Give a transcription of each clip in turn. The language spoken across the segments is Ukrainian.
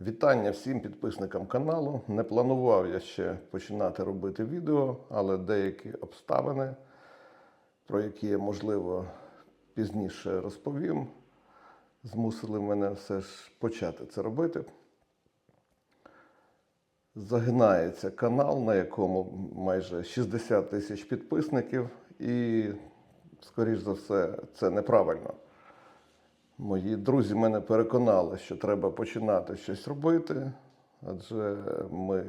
Вітання всім підписникам каналу. Не планував я ще починати робити відео, але деякі обставини, про які я, можливо, пізніше розповім, змусили мене все ж почати це робити. Загинається канал, на якому майже 60 тисяч підписників, і, скоріш за все, це неправильно. Мої друзі мене переконали, що треба починати щось робити, адже ми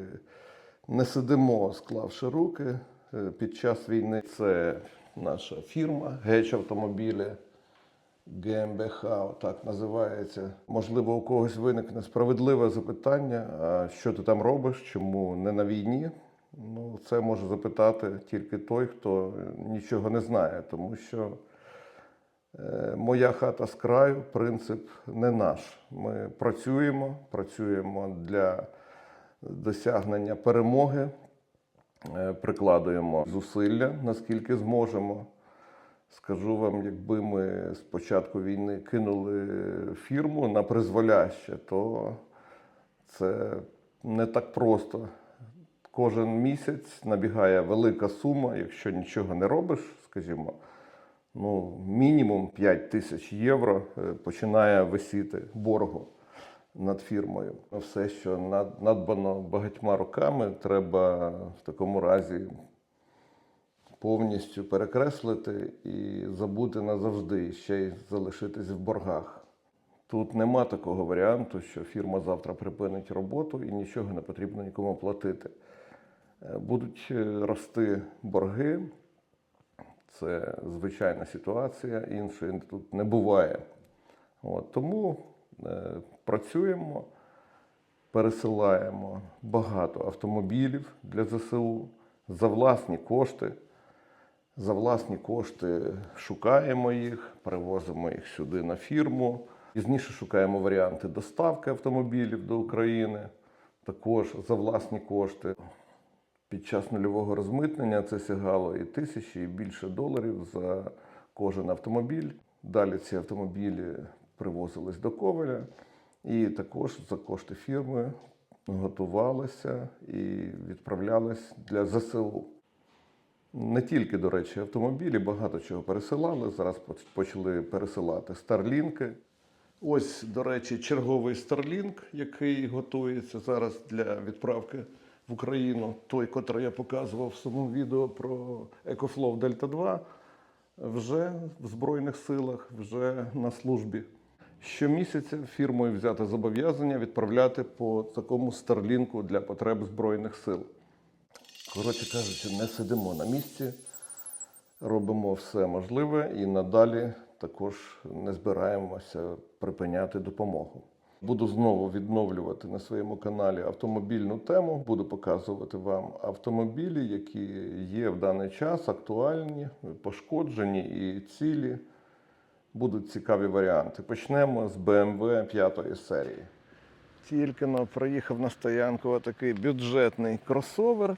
не сидимо, склавши руки е, під час війни. Це наша фірма Геч автомобілі. ГМБХ, так називається. Можливо, у когось виникне справедливе запитання, а що ти там робиш, чому не на війні? Ну, це може запитати тільки той, хто нічого не знає, тому що моя хата з краю принцип не наш. Ми працюємо, працюємо для досягнення перемоги, е, прикладуємо зусилля, наскільки зможемо. Скажу вам, якби ми з початку війни кинули фірму на призволяще, то це не так просто. Кожен місяць набігає велика сума, якщо нічого не робиш, скажімо, ну, мінімум 5 тисяч євро е, починає висіти боргу над фірмою. Все, що надбано багатьма роками, треба в такому разі повністю перекреслити і забути назавжди, і ще й залишитись в боргах. Тут нема такого варіанту, що фірма завтра припинить роботу і нічого не потрібно нікому платити. Е, Будуть е, рости борги. Це звичайна ситуація, іншої тут не буває. От, тому е, працюємо, пересилаємо багато автомобілів для ЗСУ за власні кошти. За власні кошти шукаємо їх, перевозимо їх сюди на фірму. Пізніше шукаємо варіанти доставки автомобілів до України, також за власні кошти. Під час нульового розмитнення це сягало і тисячі, і більше доларів за кожен автомобіль. Далі ці автомобілі привозились до Ковеля, і також за кошти фірми готувалися і відправлялись для ЗСУ. Не тільки, до речі, автомобілі, багато чого пересилали. Зараз почали пересилати старлінки. Ось, до речі, черговий Starlink, який готується зараз для відправки в Україну. Той, котрий я показував в самому відео про EcoFlow Delta 2, вже в Збройних силах, вже на службі. Щомісяця фірмою взяти зобов'язання відправляти по такому Старлінку для потреб Збройних сил. Коротше кажучи, не сидимо на місці, робимо все можливе і надалі також не збираємося припиняти допомогу. Буду знову відновлювати на своєму каналі автомобільну тему. Буду показувати вам автомобілі, які є в даний час актуальні, пошкоджені і цілі. Будуть цікаві варіанти. Почнемо з BMW 5 серії. Тільки но приїхав на стоянку отакий бюджетний кросовер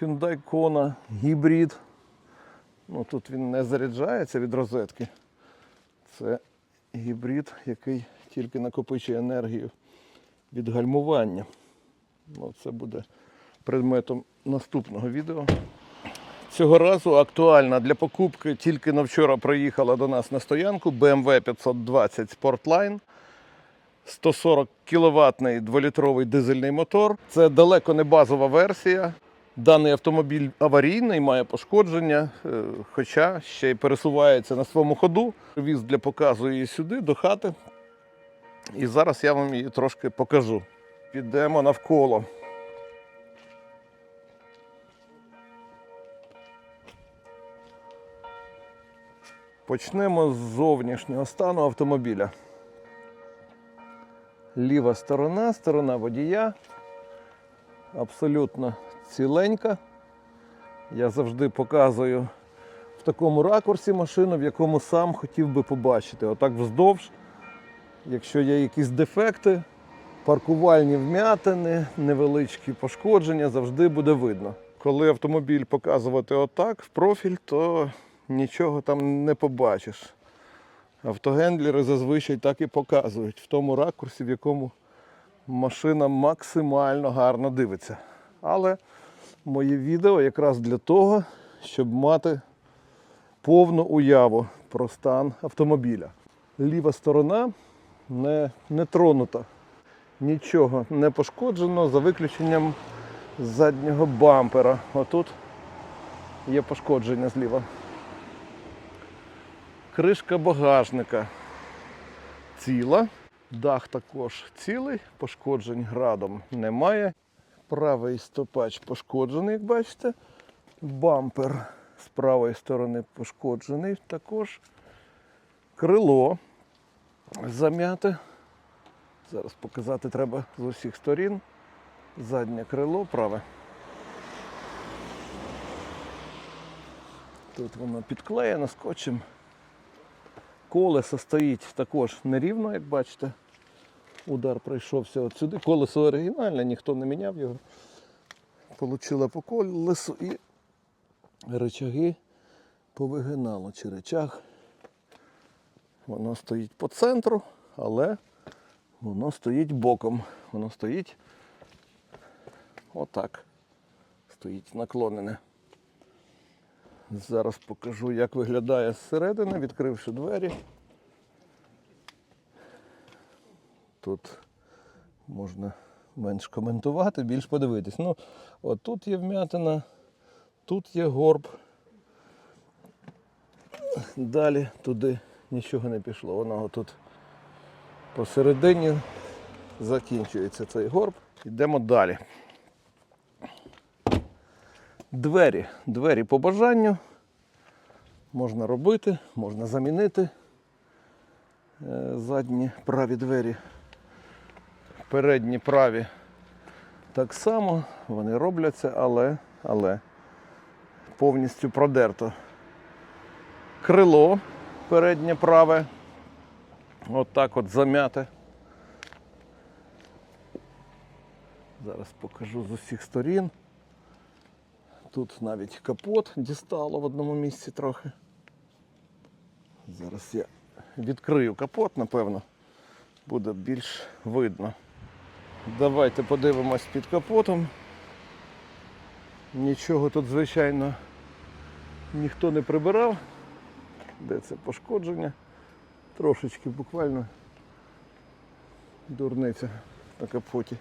Hyundai Kona гібрид. Ну, тут він не заряджається від розетки. Це гібрид, який тільки накопичує енергію від гальмування. Ну, це буде предметом наступного відео. Цього разу актуальна для покупки. Тільки на вчора приїхала до нас на стоянку BMW 520 Sportline. 140 кіловатний дволітровий дизельний мотор. Це далеко не базова версія. Даний автомобіль аварійний, має пошкодження, е, хоча ще й пересувається на своєму ходу. Віз для показу її сюди, до хати. І зараз я вам її трошки покажу. Підемо навколо. Почнемо з зовнішнього стану автомобіля. Ліва сторона, сторона водія. Абсолютно ціленька. Я завжди показую в такому ракурсі машину, в якому сам хотів би побачити. Отак вздовж. Якщо є якісь дефекти, паркувальні вм'ятини, невеличкі пошкодження, завжди буде видно. Коли автомобіль показувати отак в профіль, то нічого там не побачиш. Автогендлери зазвичай так і показують в тому ракурсі, в якому машина максимально гарно дивиться. Але моє відео якраз для того, щоб мати повну уяву про стан автомобіля. Ліва сторона не, не тронута. Нічого не пошкоджено за виключенням заднього бампера. Отут є пошкодження зліва. Кришка багажника ціла. Дах також цілий, пошкоджень градом немає. Правий стопач пошкоджений, як бачите. Бампер з правої сторони пошкоджений також. Крило зам'яте. Зараз показати треба з усіх сторін. Заднє крило праве. Тут воно підклеєно скотчем. Колесо стоїть також нерівно, як бачите. Удар прийшовся от сюди. Колесо оригінальне, ніхто не міняв його. Получила по колесу і речаги повигинало. Чи речаг. Воно стоїть по центру, але воно стоїть боком. Воно стоїть отак. Стоїть наклонене. Зараз покажу, як виглядає зсередини, відкривши двері. Тут можна менш коментувати, більш подивитись. Ну, тут є вмятина, тут є горб. Далі туди нічого не пішло. Воно тут посередині закінчується цей горб. Йдемо далі. Двері. Двері по бажанню. Можна робити, можна замінити е, задні праві двері. Передні праві так само, вони робляться, але, але повністю продерто. Крило переднє праве. От так от зам'яте. Зараз покажу з усіх сторін. Тут навіть капот дістало в одному місці трохи. Зараз я відкрию капот, напевно, буде більш видно. Давайте подивимось під капотом. Нічого тут, звичайно, ніхто не прибирав. Де це пошкодження? Трошечки буквально дурниця на капоті.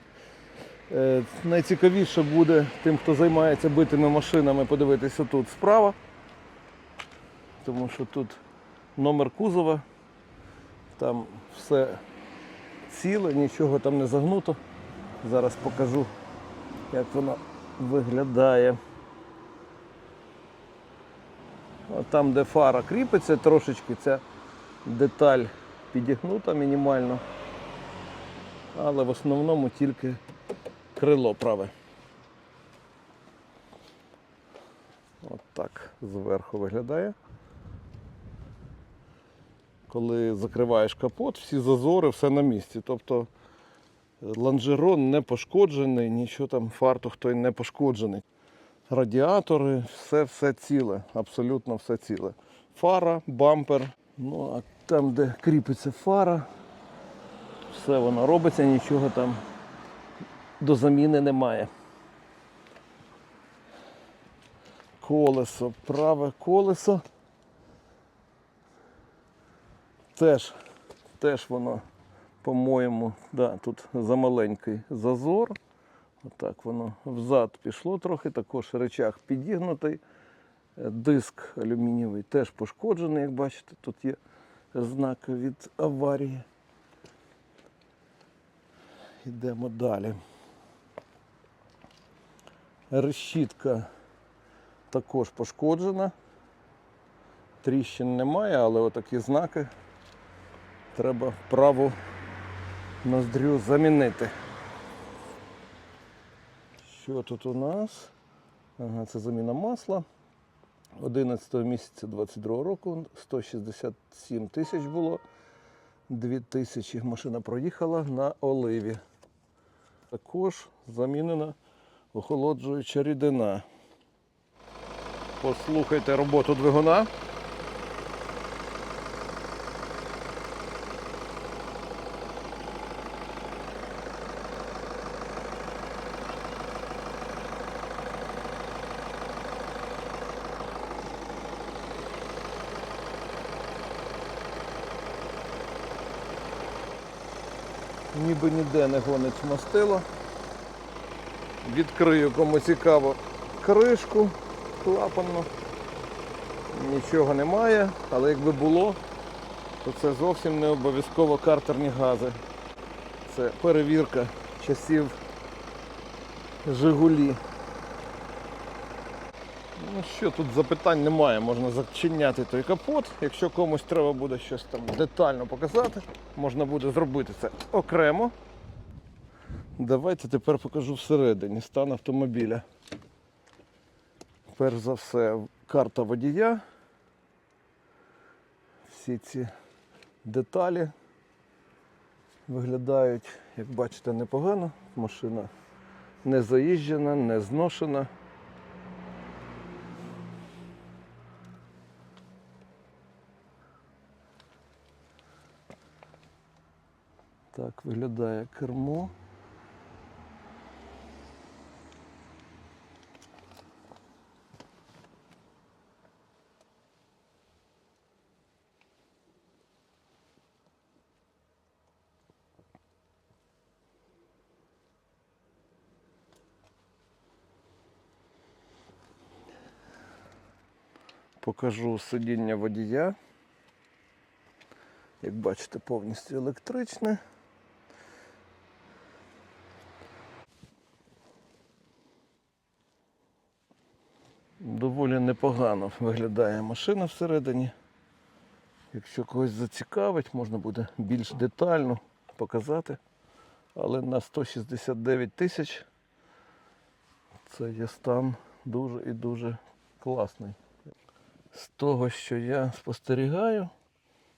Е, Найцікавіше буде тим, хто займається битими машинами, подивитися тут справа. Тому що тут номер кузова, там все ціле, нічого там не загнуто. Зараз покажу, як воно виглядає. Там, де фара кріпиться, трошечки ця деталь підігнута мінімально. Але в основному тільки крило праве. От так зверху виглядає. Коли закриваєш капот, всі зазори, все на місці. Тобто лонжерон не пошкоджений, нічого там фартух той не пошкоджений. Радіатори, все все ціле, абсолютно все ціле. Фара, бампер. Ну а там, де кріпиться фара, все воно робиться, нічого там до заміни немає. Колесо, праве колесо. Теж, теж воно, по-моєму, да, тут замаленький зазор. Отак воно взад пішло трохи, також речах підігнутий. Е, Диск алюмінієвий теж пошкоджений, як бачите, тут є знаки від аварії. Йдемо далі. Решітка також пошкоджена. Тріщин немає, але отакі знаки треба праву ноздрю замінити. Що тут у нас? Ага, це заміна масла. 11 місяця 22 року 167 тисяч було. 2 тисячі машина проїхала на оливі. Також замінена охолоджуюча рідина. Послухайте роботу двигуна. Ніби ніде не гонить мастило. Відкрию, кому цікаво, кришку клапанну. Нічого немає, але якби було, то це зовсім не обов'язково картерні гази. Це перевірка часів Жигулі. Ну що, тут запитань немає, можна зачиняти той капот. Якщо комусь треба буде щось там детально показати, можна буде зробити це окремо. Давайте тепер покажу всередині стан автомобіля. Перш за все, карта водія. Всі ці деталі виглядають, як бачите, непогано. Машина не заїжджена, не зношена. Так виглядає кермо. Покажу сидіння водія. Як бачите, повністю електричне. Доволі непогано виглядає машина всередині. Якщо когось зацікавить, можна буде більш детально показати. Але на 169 тисяч це є стан дуже і дуже класний. З того, що я спостерігаю,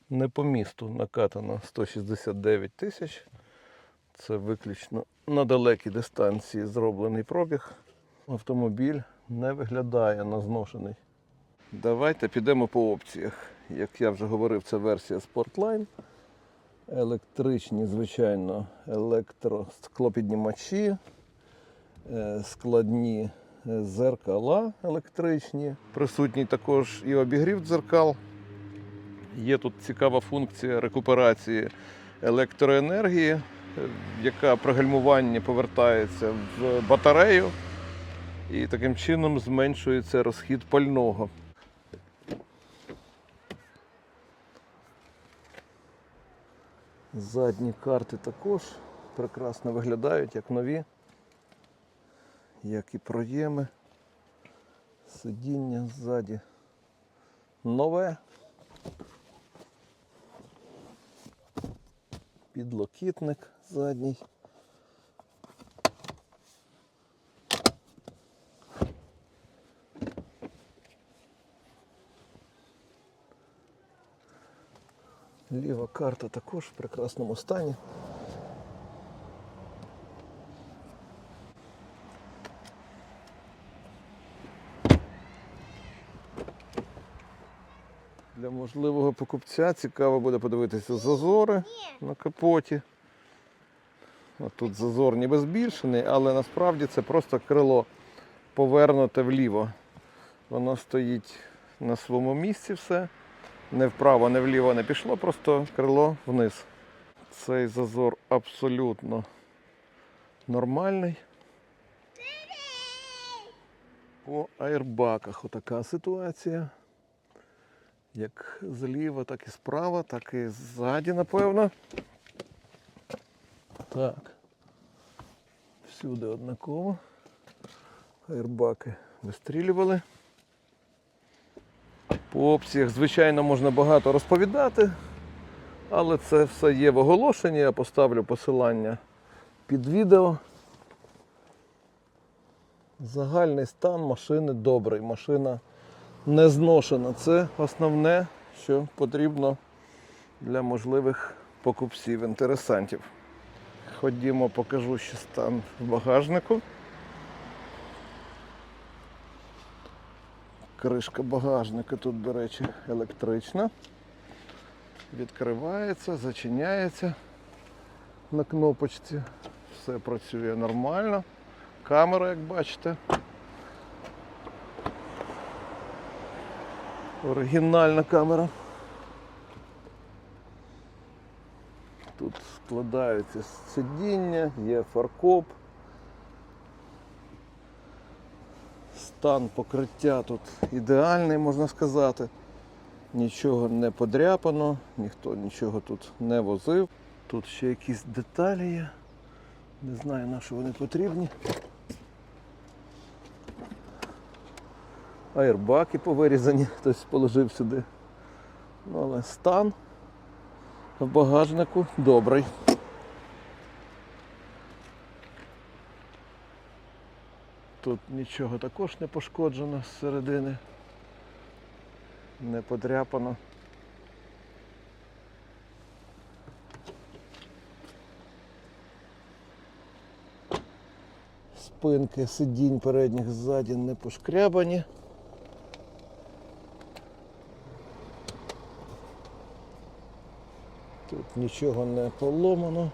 не по місту накатано 169 тисяч. Це виключно на далекій дистанції зроблений пробіг. Автомобіль не виглядає на зношений. Давайте підемо по опціях. Як я вже говорив, це версія Sportline. Електричні, звичайно, електросклопіднімачі, е, складні е, зеркала електричні. Присутній також і обігрів дзеркал. Є тут цікава функція рекуперації електроенергії, е, яка при гальмуванні повертається в батарею і таким чином зменшується розхід пального. Задні карти також прекрасно виглядають як нові, як і проєми. Сидіння ззаді нове. Підлокітник задній. Ліва карта також в прекрасному стані. Для можливого покупця цікаво буде подивитися зазори на капоті. От тут зазор ніби збільшений, але насправді це просто крило повернуте вліво. Воно стоїть на своєму місці все. Не вправо, не вліво не пішло, просто крило вниз. Цей зазор абсолютно нормальний. По аербаках отака ситуація. Як зліва, так і справа, так і ззаді, напевно. Так. Всюди однаково. Аербаки вистрілювали. По опціях, звичайно, можна багато розповідати, але це все є в оголошенні. Я поставлю посилання під відео. Загальний стан машини добрий, машина не зношена. Це основне, що потрібно для можливих покупців, інтересантів. Ходімо, покажу ще стан в багажнику. Кришка багажника тут, до речі, електрична. Відкривається, зачиняється на кнопочці. Все працює нормально. Камера, як бачите. Оригінальна камера. Тут складаються сидіння, є фаркоп. Стан покриття тут ідеальний, можна сказати. Нічого не подряпано, ніхто нічого тут не возив. Тут ще якісь деталі є. Не знаю на що вони потрібні. Аербаки повирізані, хтось положив сюди. Ну, але стан в багажнику добрий. Тут нічого також не пошкоджено з середини, не подряпано. Спинки сидінь передніх ззаді не пошкрябані. Тут нічого не поломано.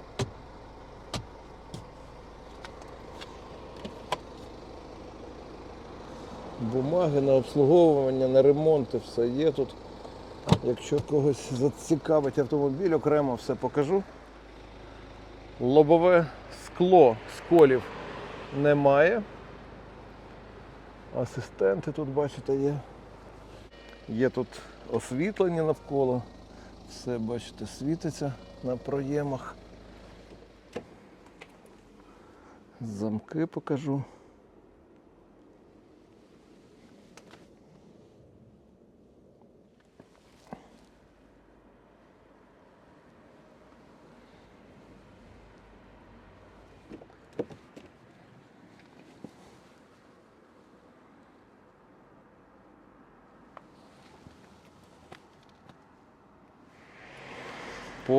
Бумаги на обслуговування, на ремонти, все є тут. Якщо когось зацікавить автомобіль, окремо все покажу. Лобове скло сколів немає. Асистенти тут, бачите, є. Є тут освітлення навколо. Все, бачите, світиться на проємах. Замки покажу.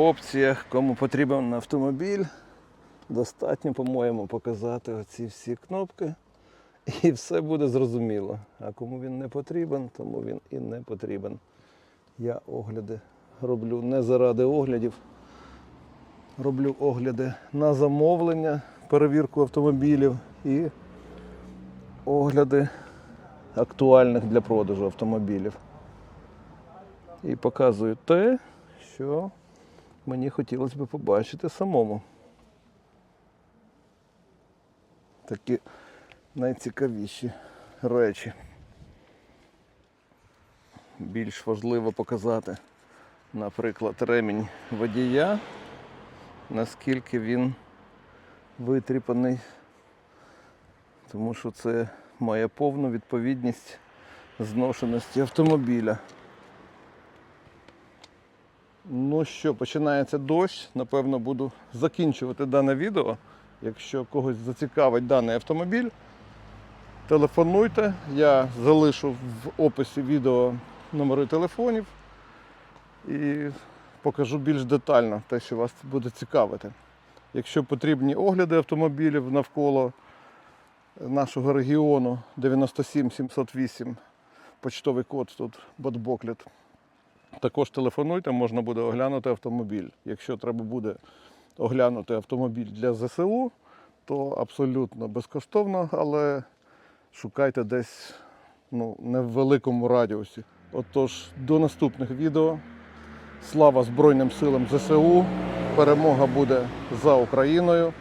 По опціях, кому потрібен автомобіль, достатньо, по-моєму, показати оці всі кнопки. І все буде зрозуміло. А кому він не потрібен, тому він і не потрібен. Я огляди роблю не заради оглядів. Роблю огляди на замовлення, перевірку автомобілів і огляди актуальних для продажу автомобілів. І показую те, що мені хотілося б побачити самому. Такі найцікавіші речі. Більш важливо показати, наприклад, ремінь водія, наскільки він витріпаний, тому що це має повну відповідність зношеності автомобіля. Ну що, починається дощ. Напевно, буду закінчувати дане відео. Якщо когось зацікавить даний автомобіль, телефонуйте. Я залишу в описі відео номери телефонів і покажу більш детально те, що вас буде цікавити. Якщо потрібні огляди автомобілів навколо нашого регіону 97 708, почтовий код тут Ботбоклет. Також телефонуйте, можна буде оглянути автомобіль. Якщо треба буде оглянути автомобіль для ЗСУ, то абсолютно безкоштовно, але шукайте десь ну, не в великому радіусі. Отож, до наступних відео. Слава Збройним силам ЗСУ. Перемога буде за Україною.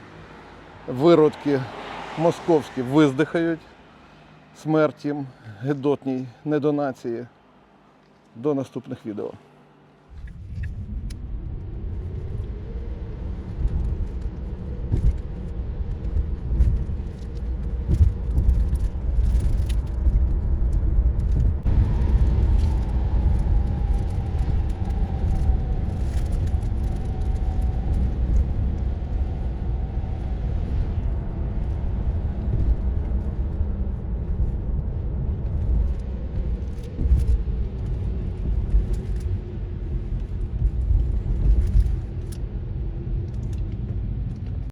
Виродки московські виздихають. Смерть їм, гидотній недонації. До наступних відео.